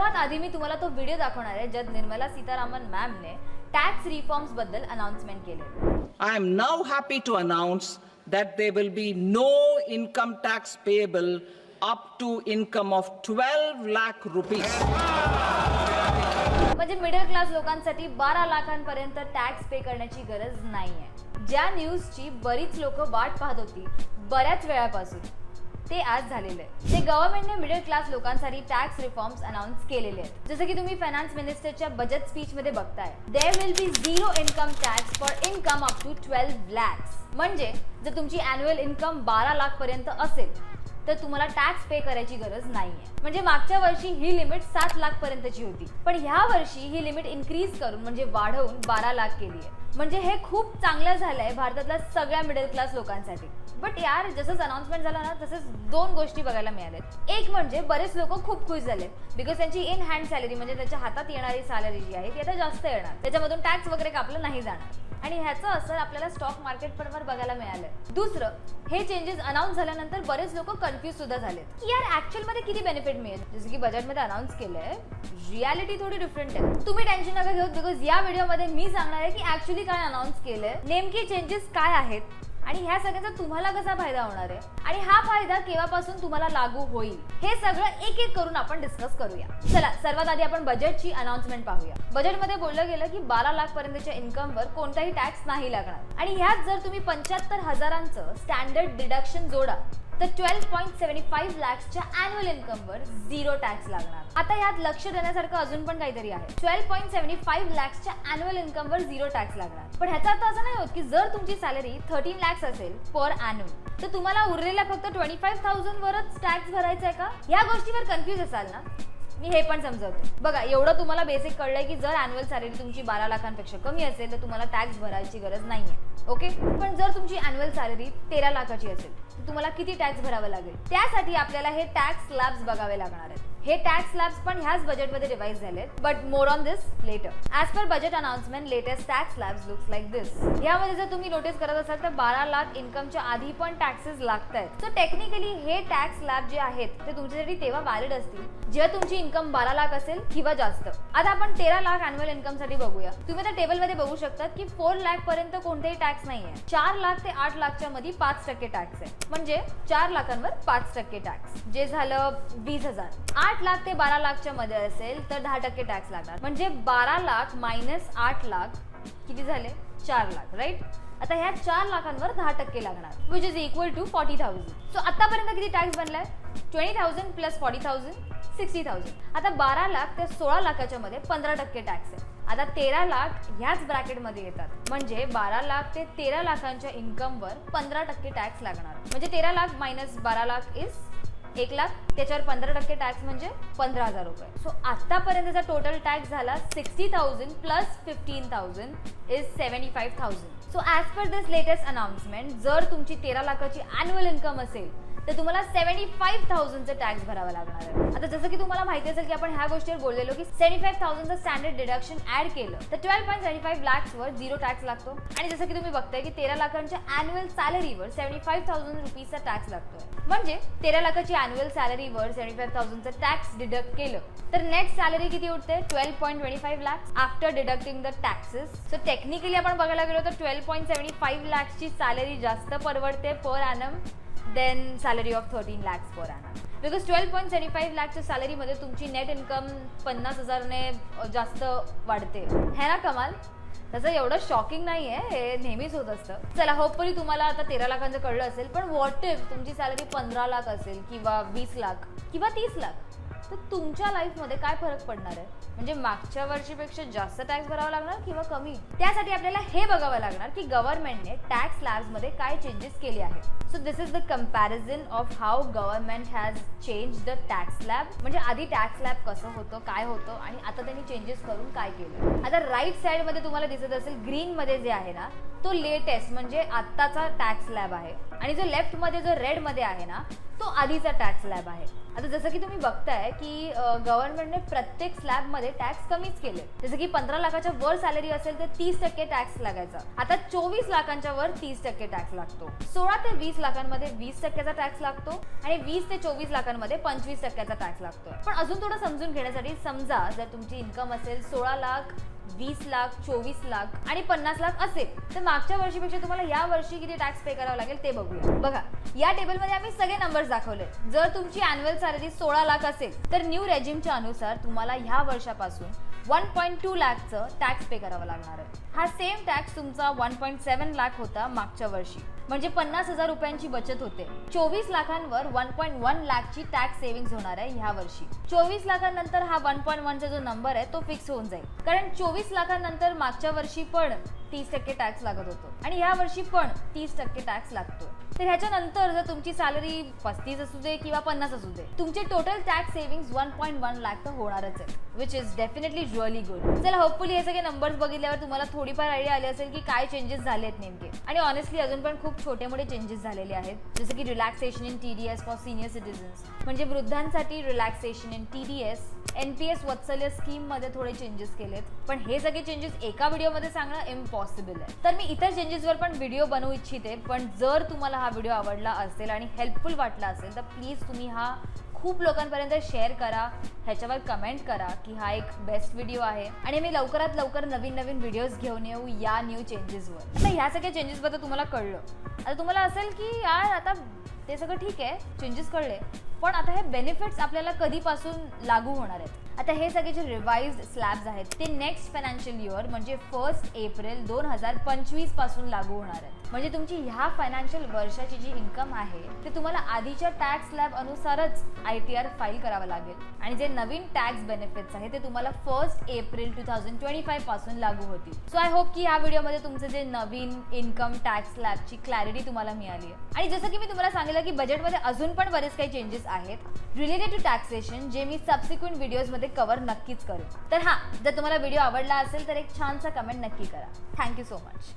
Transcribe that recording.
सर्वात आधी मी तुम्हाला तो व्हिडिओ दाखवणार आहे ज्यात निर्मला सीतारामन मॅमने टॅक्स रिफॉर्म्सबद्दल अनाउन्समेंट केले. I am now happy to announce that there will be no income tax payable up to income of 12 lakh rupees. म्हणजे मिडल क्लास लोकांसाठी बारा लाखांपर्यंत टॅक्स पे करण्याची गरज नाहीये. ज्या न्यूजची बरीच लोक वाट पाहत होती बऱ्याच वेळापासून. ते आज झालेलं आहे. ते गव्हर्नमेंटने मिडल क्लास लोकांसाठी टॅक्स रिफॉर्म्स अनाऊन्स केलेले आहेत. जसं की तुम्ही फायनान्स मिनिस्टरच्या बजेट स्पीच मध्ये बघताय. There will be zero income tax for income up to twelve lakhs म्हणजे जर तुमची अॅन्युअल इन्कम बारा लाख पर्यंत असेल तर तुम्हाला टॅक्स पे करायची गरज नाहीये. म्हणजे मागच्या वर्षी ही लिमिट सात लाख पर्यंतची होती. पण ह्या वर्षी ही लिमिट इन्क्रीज करून म्हणजे वाढवून बारा लाख केली आहे म्हणजे हे खूप चांगलं झालंय भारतातल्या सगळ्या मिडल क्लास लोकांसाठी. बट यार जसंच अनाउन्समेंट झालं ना तसंच दोन गोष्टी बघायला मिळाल्यात. एक म्हणजे बरेच लोक खूप खुश झाले. बिकॉज त्यांची इन हँड सॅलरी म्हणजे त्यांच्या हातात येणारी सॅलरी जी आहे ती आता जास्त येणार. त्याच्यामधून टॅक्स वगैरे कापलं नाही जाणार. आणि ह्याचं असर आपल्याला स्टॉक मार्केट वर बघायला मिळालंय. दुसरं हे चेंजेस अनाऊन्स झाल्यानंतर बरेच लोक कन्फ्युज सुद्धा झाले की यार ऍक्च्युअलमध्ये किती बेनिफिट मिळेल? जसं की बजेटमध्ये अनाऊन्स केलंय रियालिटी थोडी डिफरंट आहे. तुम्ही टेन्शन नका घेऊ बिकॉज या व्हिडिओमध्ये मी सांगणार आहे की ऍक्च्युअली काय अनाऊन्स केलंय नेमके चेंजेस काय आहेत आणि ह्या सगळ्याचा तुम्हाला कसा फायदा होणार आहे? आणि हा फायदा केव्हापासून तुम्हाला लागू होईल? हे सगळं एक एक करून आपण डिस्कस करूया. चला सर्वात आधी आपण बजेटची अनाउन्समेंट पाहूया. बजेटमध्ये बोललं गेलं की बारा लाख पर्यंतच्या इन्कमवर कोणताही टॅक्स नाही लागणार. आणि ह्यात जर तुम्ही पंच्याहत्तर हजारांचं स्टँडर्ड डिडक्शन जोडा तर ट्वेल्व पॉईंट सेव्हन्टी फाईव्ह लॅक्सच्या अॅन्युअल इन्कमवर झिरो टॅक्स लागणार. आता यात लक्ष देण्यासारखं अजून पण काहीतरी आहे. ट्वेल्व पॉईंट सेव्हन्टी फाईव्ह लॅक्सच्या अॅन्युअल इन्कमवर झिरो टॅक्स लागणार. पण ह्याचा अर्थ असं नाही होत की जर तुमची सॅलरी थर्टीन लॅक्स असेल पर अॅन्युअल तर तुम्हाला उरलेल्या फक्त ट्वेंटी फाईव्ह थाउजंड वरच टॅक्स भरायचा आहे का? या गोष्टीवर कन्फ्युज असाल ना? मी हे पण समजवते. बघा एवढं तुम्हाला बेसिक कळलंय की जर अॅन्युअल सॅलरी तुमची बारा लाखांपेक्षा कमी असेल तर तुम्हाला टॅक्स भरायची गरज नाहीये. ओके पण जर तुमची अॅन्युअल सॅलरी तेरा लाखाची असेल तुम्हाला किती टॅक्स भरावा लागेल? त्यासाठी आपल्याला हे टॅक्स स्लॅब्स बघावे लागणार आहेत. हे टॅक्स स्लॅब्स पण ह्याच बजेटमध्ये रिवाईज झालेत but more on this later as per budget announcement latest tax slabs looks like this यामध्ये जर तुम्ही नोटीस करत असाल तर बारा लाख इन्कमच्या आधी पण टॅक्सेस लागत आहेत सो टेक्निकली हे टॅक्स स्लॅब जे आहेत ते तुमच्यासाठी तेव्हा व्हॅलिड असतील. जेव्हा तुमची इन्कम बारा लाख असेल किंवा जास्त. आता आपण तेरा लाख अॅन्युअल इन्कमसाठी बघूया. तुम्ही त्या टेबलमध्ये बघू शकता की फोर लाख पर्यंत कोणतेही टॅक्स नाहीये. चार लाख ते आठ लाखच्या मध्ये पाच टक्के टॅक्स आहे. म्हणजे चार लाखांवर पाच टक्के टॅक्स जे झालं वीस हजार. आठ लाख ते बारा लाखच्या मध्ये असेल तर दहा टक्के टॅक्स लागणार. म्हणजे बारा लाख मायनस आठ लाख किती झाले? चार लाख राईट आता ह्या चार लाखांवर दहा टक्के लागणार which is equal to forty thousand so आतापर्यंत किती टॅक्स बनलाय? Twenty thousand plus forty thousand sixty thousand आता बारा लाख ते सोळा लाखाच्या मध्ये पंधरा टक्के टॅक्स आहे. आता तेरा लाख ह्याच ब्रॅकेटमध्ये येतात. म्हणजे बारा लाख ते तेरा लाखांच्या इन्कमवर पंधरा टक्के टॅक्स लागणार. म्हणजे तेरा लाख मायनस बारा लाख इज एक लाख त्याच्यावर पंधरा टक्के टॅक्स म्हणजे पंधरा हजार रुपये. सो आतापर्यंतचा टोटल टॅक्स झाला sixty thousand plus fifteen thousand is seventy five thousand so as per this latest announcement जर तुमची तेरा लाखाची अॅन्युअल इन्कम असेल तर तुम्हाला सेव्हन्टी फाईव्ह थाउजंडचा टॅक्स भरावा लागणार आहे. आता जसं की तुम्हाला माहिती असेल की आपण ह्या गोष्टीवर बोललेलो की सेव्हन्टी फाईव्ह थाउजंडचं स्टँडर्ड डिडक्शन ऍड केलं तर ट्वेल्व पॉईंट सेव्हन्टी फाईव्ह लॅक्सवर झिरो टॅक्स लागतो. आणि जसं की तुम्ही बघताय की तेरा लाखांच्या अॅन्युअल सॅलरीवर सेव्हन्टी फाईव्ह थाउजंड रुपीजचा टॅक्स लागतो म्हणजे तेरा लाखाची अॅन्युअल सॅलरीवर सेव्हन्टी फाईव्ह थाउजंडचं टॅक्स डिडक्ट केलं तर नेट सॅलरी किती उठते? Twelve point twenty five lakhs after deducting the taxes so technically आपण बघायला गेलो तर ट्वेल्व पॉईंट सेव्हन्टी फाईव्ह लॅक्सची सॅलरी जास्त परवडते per annum than salary of thirteen lakhs per annum because twelve point seventy five लॅक्सच्या सॅलरीमध्ये तुमची नेट इन्कम पन्नास हजारने जास्त वाढते. है ना कमाल? त्याचं एवढं शॉकिंग नाही आहे हे नेहमीच होत असतं. चला होपफुली तुम्हाला आता तेरा लाखांचं कळलं असेल पण व्हॉट इफ तुमची सॅलरी पंधरा लाख असेल किंवा वीस लाख किंवा तीस लाख? तर तुमच्या लाईफमध्ये काय फरक पडणार आहे? म्हणजे मागच्या वर्षीपेक्षा जास्त टॅक्स भरावा लागणार किंवा कमी? त्यासाठी आपल्याला हे बघावं लागणार की गव्हर्नमेंटने टॅक्स स्लॅब्समध्ये काय चेंजेस केले आहेत. So this is the comparison of how government has change the tax slab म्हणजे आधी टॅक्स स्लॅब कसं होतं काय होतं आणि आता त्यांनी चेंजेस करून काय केलं? आता राईट साईडमध्ये तुम्हाला दिसत असेल ग्रीनमध्ये जे आहे ना तो लेटेस्ट म्हणजे आत्ताचा टॅक्स लॅब आहे. आणि जो लेफ्टमध्ये जो रेडमध्ये आहे ना तो आधीचा टॅक्स स्लॅब आहे. आता जसं की तुम्ही बघताय की गव्हर्नमेंटने प्रत्येक स्लॅबमध्ये मध्ये टॅक्स कमीच केले. जसं की पंधरा लाखाच्या वर सॅलरी असेल तर तीस टक्के टॅक्स लागायचा. आता चोवीस लाखांच्या वर तीस टक्के टॅक्स लागतो. सोळा ते वीस लाखांमध्ये वीस टक्क्याचा टॅक्स लागतो आणि वीस ते चोवीस लाखांमध्ये पंचवीस टक्क्याचा टॅक्स लागतो. पण अजून थोडं समजून घेण्यासाठी समजा जर तुमची इन्कम असेल सोळा लाख वीस लाख चोवीस लाख आणि पन्नास लाख असेल तर मागच्या वर्षीपेक्षा तुम्हाला या वर्षी किती टॅक्स पे करावा लागेल ते बघूया. बघा या टेबलमध्ये आम्ही सगळे नंबर्स दाखवले. जर तुमची अॅन्युअल सॅलरी सोळा लाख असेल तर न्यू रेजिमच्या अनुसार तुम्हाला ह्या वर्षापासून वन पॉईंट टू लॅकचं टॅक्स पे करावं लागणार आहे. हा सेम टॅक्स तुमचा वन पॉईंट सेवन लाख होता मागच्या वर्षी. म्हणजे पन्नास हजार रुपयांची बचत होते. चोवीस लाखांवर वन पॉईंट वन लाखची टॅक्स सेव्हिंग होणार आहे ह्या वर्षी. चोवीस लाखांनंतर हा वन पॉईंट वनचा जो नंबर आहे तो फिक्स होऊन जाईल. कारण चोवीस लाखांनंतर मागच्या वर्षी पण तीस टक्के टॅक्स लागत होतो. आणि ह्या वर्षी पण तीस टक्के टॅक्स लागतो तर ह्याच्यानंतर जर तुमची सॅलरी पस्तीस असू दे किंवा पन्नास असू दे तुमचे total tax saving one point one lakh तर होणारच आहे which is definitely really good चला होपफुली हे सगळे नंबर्स बघितल्यावर तुम्हाला थोडीफार आयडिया आली असेल की काय चेंजेस झाले आहेत नेमके. आणि ऑनेस्टली अजून पण खूप छोटे मोठे चेंजेस झालेले आहेत जसं की relaxation in T D S for senior citizens म्हणजे वृद्धांसाठी relaxation in T D S N P S Vatsalya स्कीममध्ये थोडे चेंजेस केलेत. पण हे सगळे चेंजेस एका व्हिडिओमध्ये सांगणं इम्पॉसिबल आहे. तर मी इतर चेंजेसवर पण व्हिडिओ बनवू इच्छिते पण जर तुम्हाला हा व्हिडिओ आवडला असेल आणि हेल्पफुल वाटला असेल तर प्लीज तुम्ही हा खूप लोकांपर्यंत शेअर करा. ह्याच्यावर कमेंट करा की हा एक बेस्ट व्हिडिओ आहे. आणि मी लवकरात लवकर नवीन नवीन व्हिडिओज घेऊन येऊ या न्यू चेंजेसवर तर ह्या सगळ्या चेंजेसबद्दल तुम्हाला कळलं. आता तुम्हाला असेल की यार आता ते सगळं ठीक आहे. चेंजेस कळले. पण आता हे बेनिफिट्स आपल्याला कधीपासून लागू होणार आहेत? आता हे सगळे जे रिवाइज्ड स्लॅब्स आहेत ते नेक्स्ट फायनान्शियल इयर म्हणजे फर्स्ट एप्रिल दोन हजार पंचवीसपासून लागू होणार आहेत. म्हणजे तुमची ह्या फायनान्शियल वर्षाची जी इन्कम आहे ते तुम्हाला आधीच्या टॅक्स स्लॅब अनुसारच आय टी आर फाईल करावं लागेल. आणि जे नवीन टॅक्स बेनिफिट्स आहे ते तुम्हाला first April two thousand twenty फाईव्हपासून लागू होतील. सो आय होप की या व्हिडिओमध्ये तुमचं जे नवीन इन्कम टॅक्स स्लॅबची क्लॅरिटी तुम्हाला मिळाली आहे. आणि जसं की मी तुम्हाला सांगितलं की बजेटमध्ये अजून पण बरेच काही चेंजेस आहेत. रिलेटेड टू टॅक्सेशन जे मी सबसिक्वेंट व्हिडिओजमध्ये कव्हर नक्कीच करू. तर हां जर तुम्हाला व्हिडिओ आवडला असेल तर एक छानसा कमेंट नक्की करा. Thank you so much